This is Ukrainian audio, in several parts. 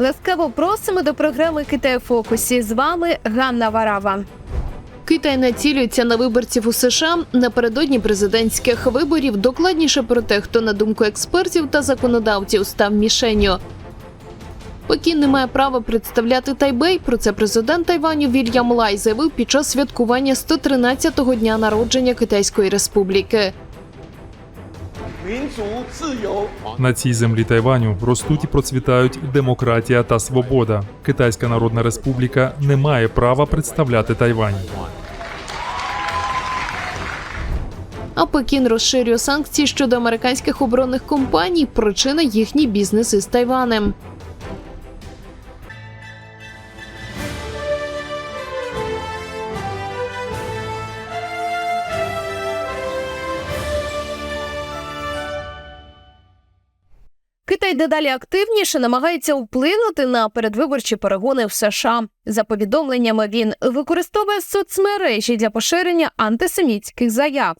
Ласкаво просимо до програми Китай фокусі. З вами Ганна Варава. Китай націлюється на виборців у США напередодні президентських виборів. Докладніше про те, хто на думку експертів та законодавців став мішенню. Пекін не має права представляти Тайбей. Про це президент Тайваню Вільям Лай заявив під час святкування 113-го дня народження Китайської Республіки. На цій землі Тайваню ростуть і процвітають демократія та свобода. Китайська Народна Республіка не має права представляти Тайвань. А Пекін розширює санкції щодо американських оборонних компаній. Причина їхній бізнес із Тайванем. Китай дедалі активніше намагається вплинути на передвиборчі перегони в США. За повідомленнями, він використовує соцмережі для поширення антисемітських заяв.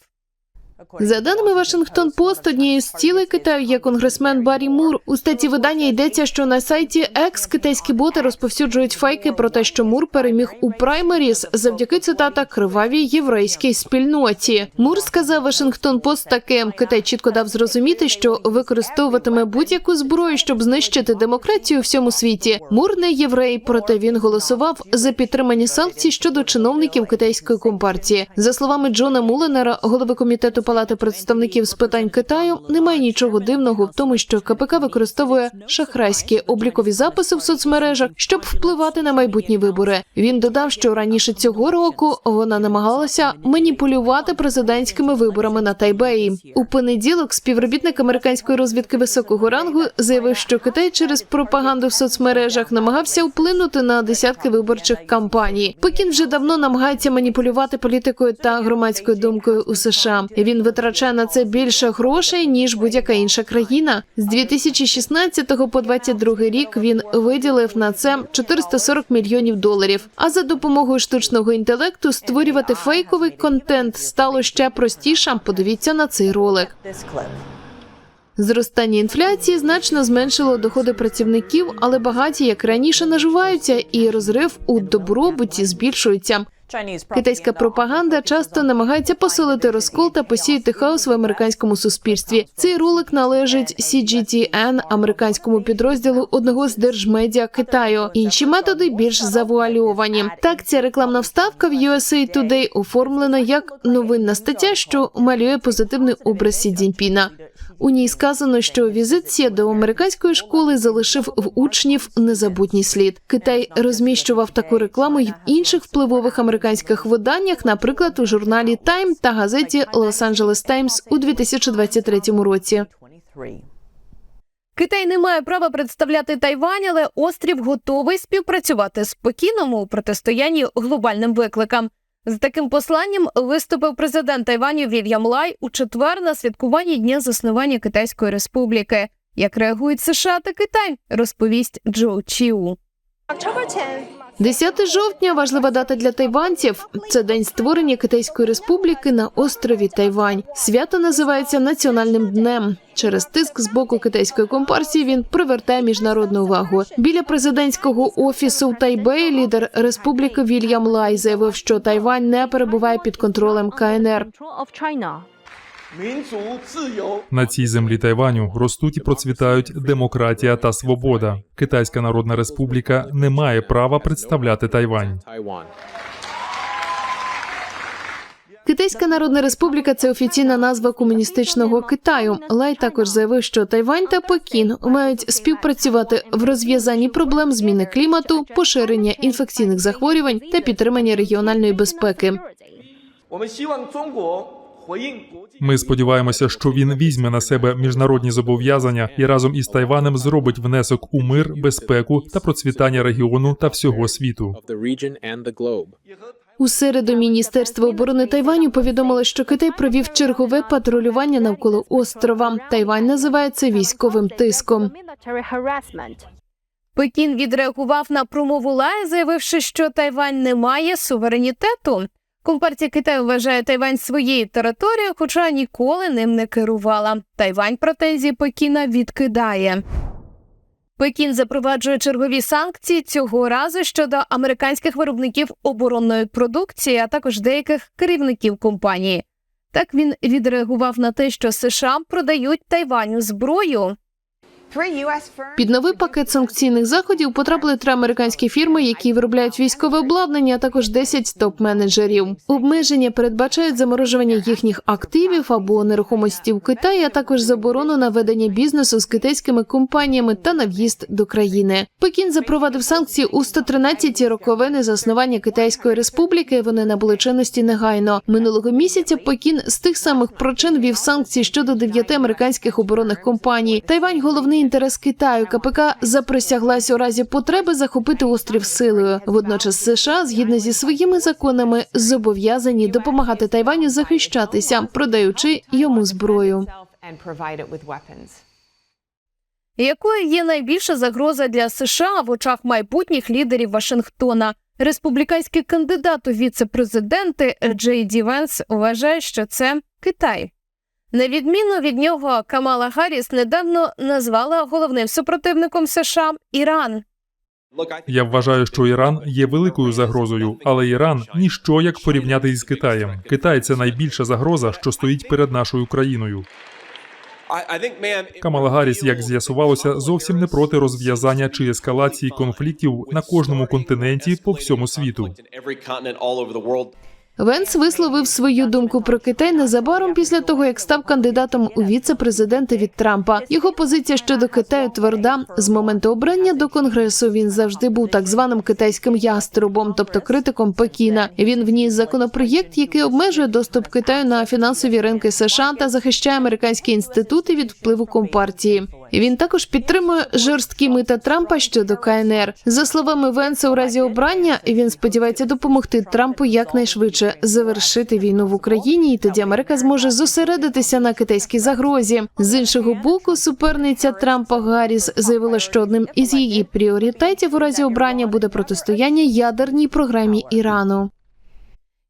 За даними Вашингтон Пост, однією з цілей Китаю є конгресмен Баррі Мур. У статті видання йдеться, що на сайті X китайські боти розповсюджують фейки про те, що Мур переміг у праймеріс завдяки цитата кривавій єврейській спільноті. Мур сказав Вашингтон Пост таке: Китай чітко дав зрозуміти, що використовуватиме будь-яку зброю, щоб знищити демократію у всьому світі. Мур не єврей, проте він голосував за підтримання санкцій щодо чиновників китайської компартії. За словами Джона Муленера, голови комітету Палати представників з питань Китаю, немає нічого дивного в тому, що КПК використовує шахрайські облікові записи в соцмережах, щоб впливати на майбутні вибори. Він додав, що раніше цього року вона намагалася маніпулювати президентськими виборами на Тайбеї. У понеділок співробітник американської розвідки високого рангу заявив, що Китай через пропаганду в соцмережах намагався вплинути на десятки виборчих кампаній. Пекін вже давно намагається маніпулювати політикою та громадською думкою у США. Він витрачає на це більше грошей ніж будь-яка інша країна. З 2016 по 22 рік він виділив на це 440 мільйонів доларів. А за допомогою штучного інтелекту створювати фейковий контент стало ще простіше. Подивіться на цей ролик. Зростання інфляції значно зменшило доходи працівників, але багаті, як раніше, наживаються, і розрив у добробуті збільшується. Китайська пропаганда часто намагається посилити розкол та посіяти хаос в американському суспільстві. Цей ролик належить CGTN, американському підрозділу одного з держмедіа Китаю. Інші методи більш завуальовані. Так, ця рекламна вставка в USA Today оформлена як новинна стаття, що малює позитивний образ Сі Цзіньпіна. У ній сказано, що візит Сі до американської школи залишив в учнів незабутній слід. Китай розміщував таку рекламу й в інших впливових американських виданнях, наприклад, у журналі Time та газеті Los Angeles Times у 2023 році. Китай не має права представляти Тайвань, але острів готовий співпрацювати з Пекіном у протистоянні глобальним викликам. З таким посланням виступив президент Тайваню Вільям Лай у четвер на святкуванні дня заснування Китайської Республіки. Як реагують США та Китай, розповість Джо Чіу. 10 жовтня важлива дата для тайванців. Це день створення Китайської республіки на острові Тайвань. Свято називається національним днем. Через тиск з боку китайської компартії він привертає міжнародну увагу. Біля президентського офісу в Тайбеї лідер республіки Вільям Лай заявив, що Тайвань не перебуває під контролем КНР. На цій землі Тайваню ростуть і процвітають демократія та свобода. Китайська Народна Республіка не має права представляти Тайвань. Китайська Народна Республіка це офіційна назва комуністичного Китаю. Лай також заявив, що Тайвань та Пекін мають співпрацювати в розв'язанні проблем зміни клімату, поширення інфекційних захворювань та підтримання регіональної безпеки. Ми сподіваємося, що він візьме на себе міжнародні зобов'язання і разом із Тайванем зробить внесок у мир, безпеку та процвітання регіону та всього світу. У середу міністерство оборони Тайваню повідомило, що Китай провів чергове патрулювання навколо острова. Тайвань називається військовим тиском. Пекін відреагував на промову Лая, заявивши, що Тайвань не має суверенітету. Компартія Китаю вважає Тайвань своєю територією, хоча ніколи ним не керувала. Тайвань претензії Пекіна відкидає. Пекін запроваджує чергові санкції цього разу щодо американських виробників оборонної продукції, а також деяких керівників компанії. Так він відреагував на те, що США продають Тайваню зброю. Під новий пакет санкційних заходів потрапили три американські фірми, які виробляють військове обладнання, а також 10 топ-менеджерів. Обмеження передбачають заморожування їхніх активів або нерухомості в Китаї, а також заборону на ведення бізнесу з китайськими компаніями та на в'їзд до країни. Пекін запровадив санкції у 113-ті роковини заснування Китайської республіки. Вони набули чинності негайно. Минулого місяця Пекін з тих самих причин вів санкції щодо дев'яти американських оборонних компаній. Тайвань головний інтерес Китаю. КПК заприсяглась у разі потреби захопити острів силою. Водночас США, згідно зі своїми законами, зобов'язані допомагати Тайваню захищатися, продаючи йому зброю. Якою є найбільша загроза для США в очах майбутніх лідерів Вашингтона? Республіканський кандидат у віце-президенти Джей Ді Венс вважає, що це Китай. На відміну від нього, Камала Гарріс недавно назвала головним супротивником США Іран. Я вважаю, що Іран є великою загрозою, але Іран ніщо як порівняти із Китаєм. Китай це найбільша загроза, що стоїть перед нашою країною. Камала Гарріс, як з'ясувалося, зовсім не проти розв'язання чи ескалації конфліктів на кожному континенті по всьому світу. Венс висловив свою думку про Китай незабаром після того, як став кандидатом у віце-президенти від Трампа. Його позиція щодо Китаю тверда. З моменту обрання до конгресу він завжди був так званим китайським яструбом, тобто критиком Пекіна. Він вніс законопроєкт, який обмежує доступ Китаю на фінансові ринки США та захищає американські інститути від впливу компартії. Він також підтримує жорсткі мита Трампа щодо КНР. За словами Венса, у разі обрання він сподівається допомогти Трампу якнайшвидше завершити війну в Україні, і тоді Америка зможе зосередитися на китайській загрозі. З іншого боку, суперниця Трампа Гарріс заявила, що одним із її пріоритетів у разі обрання буде протистояння ядерній програмі Ірану.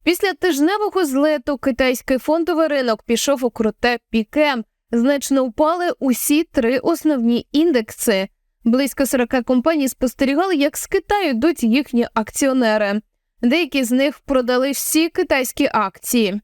Після тижневого злету китайський фондовий ринок пішов у круте піке. Значно впали усі три основні індекси. Близько 40 компаній спостерігали, як з Китаю йдуть їхні акціонери. Деякі з них продали всі китайські акції.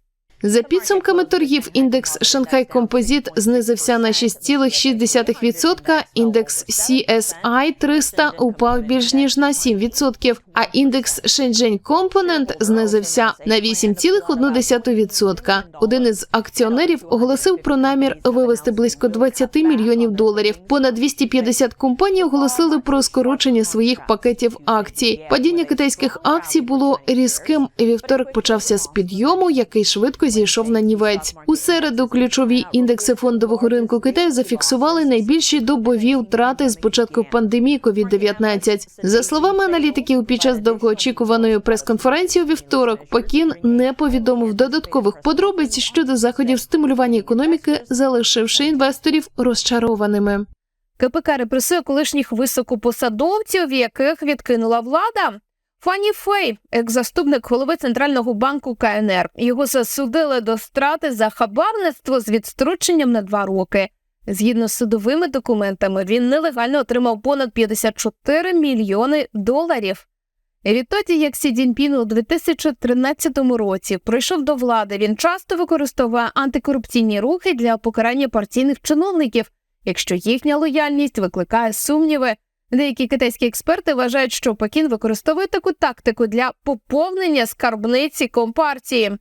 За підсумками торгів, індекс Шанхай Композит знизився на 6,6%, індекс CSI 300 упав більш ніж на 7%, а індекс Shenzhen Component знизився на 8,1%. Один із акціонерів оголосив про намір вивести близько 20 мільйонів доларів. Понад 250 компаній оголосили про скорочення своїх пакетів акцій. Падіння китайських акцій було різким. Вівторок почався з підйому, який швидко зійшов на нівець. У середу ключові індекси фондового ринку Китаю зафіксували найбільші добові втрати з початку пандемії COVID-19. За словами аналітиків, під час довгоочікуваної прес-конференції у вівторок Пекін не повідомив додаткових подробиць щодо заходів стимулювання економіки, залишивши інвесторів розчарованими. КПК репресує колишніх високопосадовців, яких відкинула влада. Фанні Фей, екс-заступник голови центрального банку КНР, його засудили до страти за хабарництво з відстроченням на два роки. Згідно з судовими документами, він нелегально отримав понад 54 мільйони доларів. Відтоді, як Сі Цзіньпін у 2013 році прийшов до влади, він часто використовує антикорупційні рухи для покарання партійних чиновників, якщо їхня лояльність викликає сумніви. Деякі китайські експерти вважають, що Пекін використовує таку тактику для поповнення скарбниці компартії.